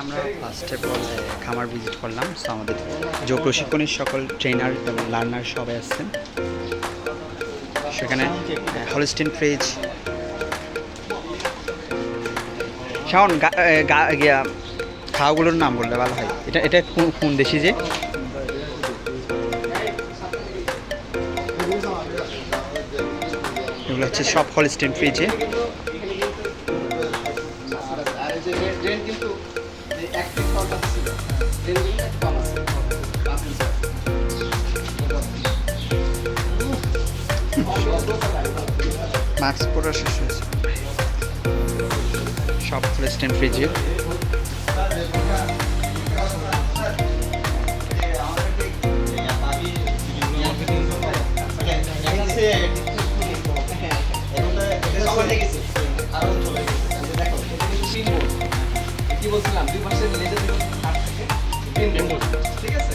আমরা ফার্স্টে খামার ভিজিট করলাম। সো আমাদের যোগ প্রশিক্ষণের সকল ট্রেনার এবং লার্নার সবাই আসছেন। সেখানে হলিস্টিন ফ্রিজ শাওন খাওয়াগুলোর নাম বললে ভালো হয়। এটা এটা কোন দেশি যে? এগুলো হচ্ছে সব হলিস্টিন ফ্রিজে মাস্ক পরা শেষ হয়েছে। সব হলিস্টিন ফ্রিজে। ঠিক আছে।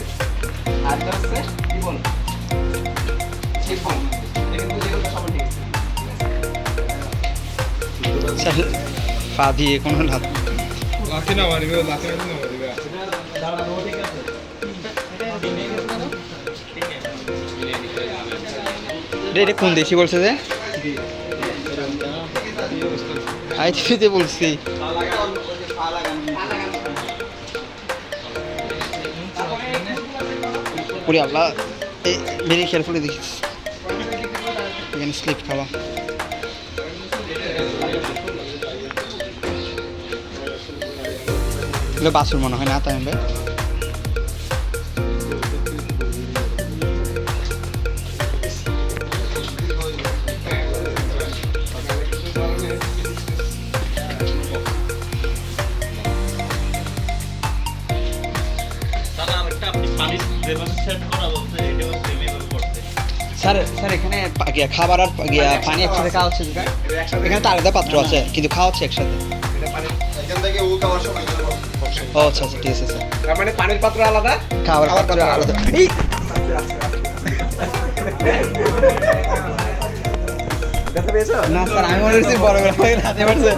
আরও হচ্ছে কি আছে পা দিয়ে কোনো লাভ এটা কোন দেশি বলছে যে। আই থ্রিতে বলছি। পুরি আপলা এই মেরে কেয়ারফুলি দেখিস। স্লিপ খাওয়া। এগুলো বাসুর মনে হয় না তাই ভাই স্যার স্যার এখানে খাবার আর পানি একসাথে খাওয়া হচ্ছে এখানে তো আলাদা পাত্র আছে কিন্তু খাওয়া হচ্ছে একসাথে। এখান থেকে ও খাওয়ার সময় ও আচ্ছা আচ্ছা ঠিক আছে স্যার তার মানে পানির পাত্র আলাদা? খাবার পাত্র আলাদা। এই! না স্যার আমি মনে করছি বড় বড় হয়ে রাতে পারছে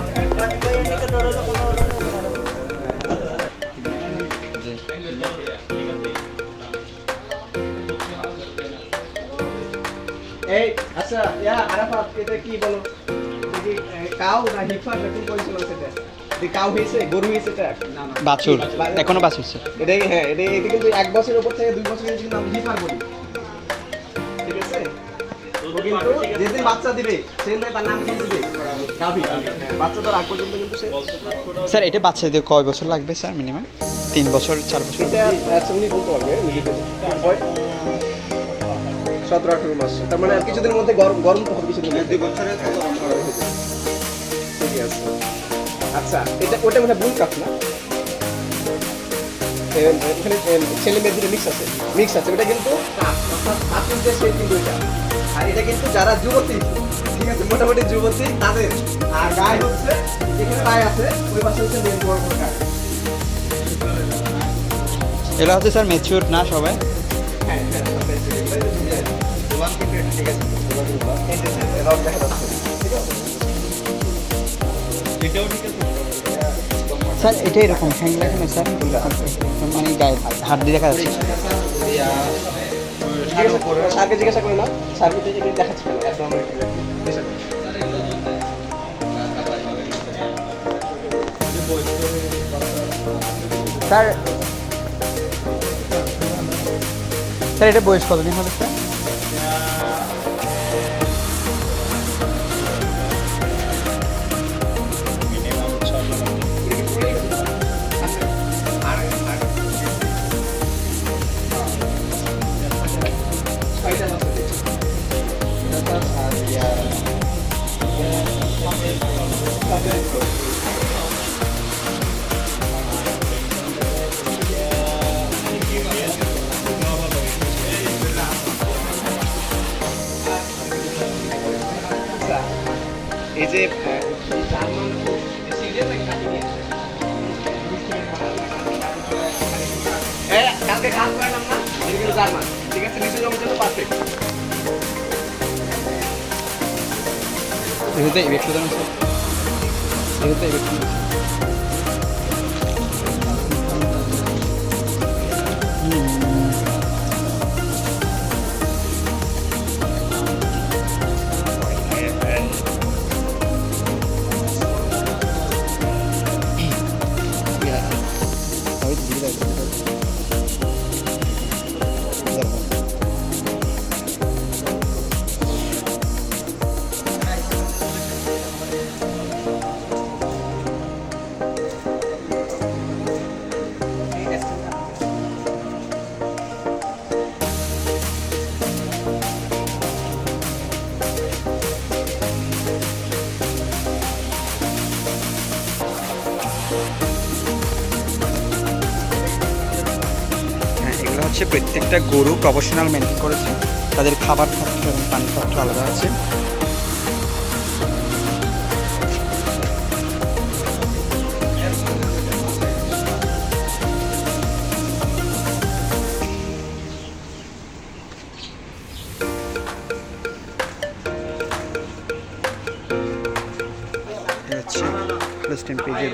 এই আচ্ছা ইয়া আরাফাত এটা কি বলো? কাউ না হিফা নতুন করেছিল সেটা? কাউ হয়েছে গরু হয়েছে এটা না না। বাছুর এখনও বাছুর স্যার এটাই হ্যাঁ এটা এটা কিন্তু এক বছরের উপর থেকে দুই বছর কিন্তু হিফার বলি ঠিক আছে? ও কিন্তু যেদিন বাচ্চা দিবে সেদিন তার নাম কি দিবে। গাভী বাচ্চা তো আগ পর্যন্ত কিন্তু স্যার এটা বাচ্চাদের কয় বছর লাগবে স্যার মিনিমাম তিন বছর চার বছর? এটা উনি বলতে পারবে সতেরো আঠেরো মাস। তার মানে কিছুদিনের মধ্যে গরম গরম তো হবে কিছুদিন দুই বছরের ঠিকই আছে। আচ্ছা এটা ওটা মানে বুল কাপ না এখানে ছেলে মেয়েদের মিক্স আছে মিক্স আছে ওটা কিন্তু কিন্তু এটা আর এটা কিন্তু যারা যুবতী ঠিক আছে মোটামুটি যুবতী তাদের আর গায়ে হচ্ছে যেখানে গায়ে আছে ওই পাশে হচ্ছে মেন বড় বড় গায়ে হচ্ছে স্যার মেচিউর না সবাই হ্যাঁ হ্যাঁ আছে ঠিক আছে স্যার এটা এরকম, হ্যাং লাগে না স্যার মানে গায়ে হাত দিয়ে দেখা যাচ্ছে। স্যারকে জিজ্ঞাসা করে স্যারকে দেখাচ্ছি স্যার স্যার, এটা বয়স কতদিন হবে, স্যার? এগুলোতে একটু দাম স্যার প্রত্যেকটা গরু প্রফেশনাল মেনটেন করেছে। তাদের খাবার খরচ এবং পানি খরচ আলাদা আছে।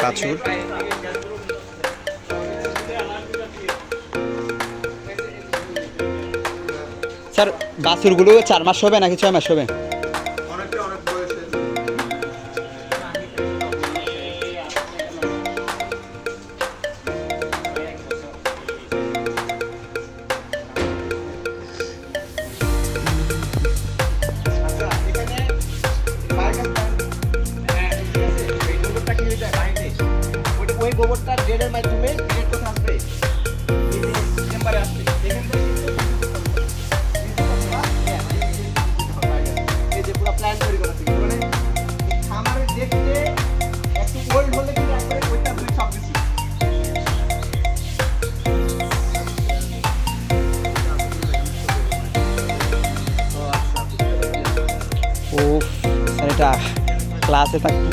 বাছুর। স্যার বাছুরগুলো চার মাস হবে নাকি ছয় মাস হবে? কাছে থাকতো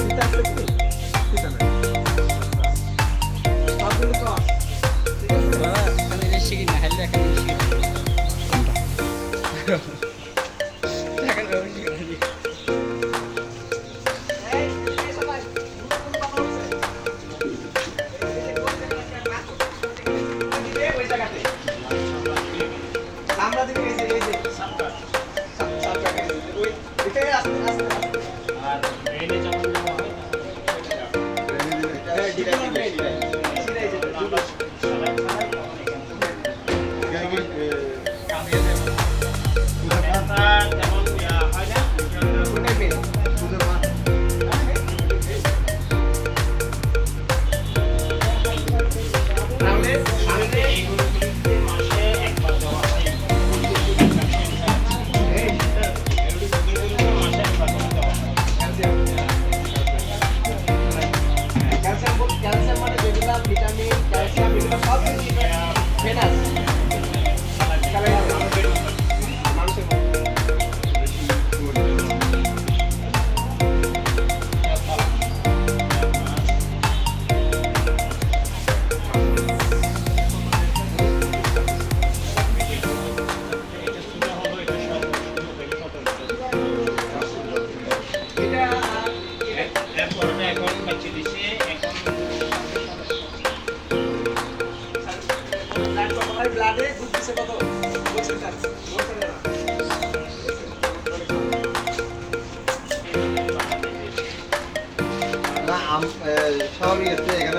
দেখেন Gracias.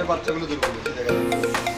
বাচ্চাগুলো দূর করবে দেখা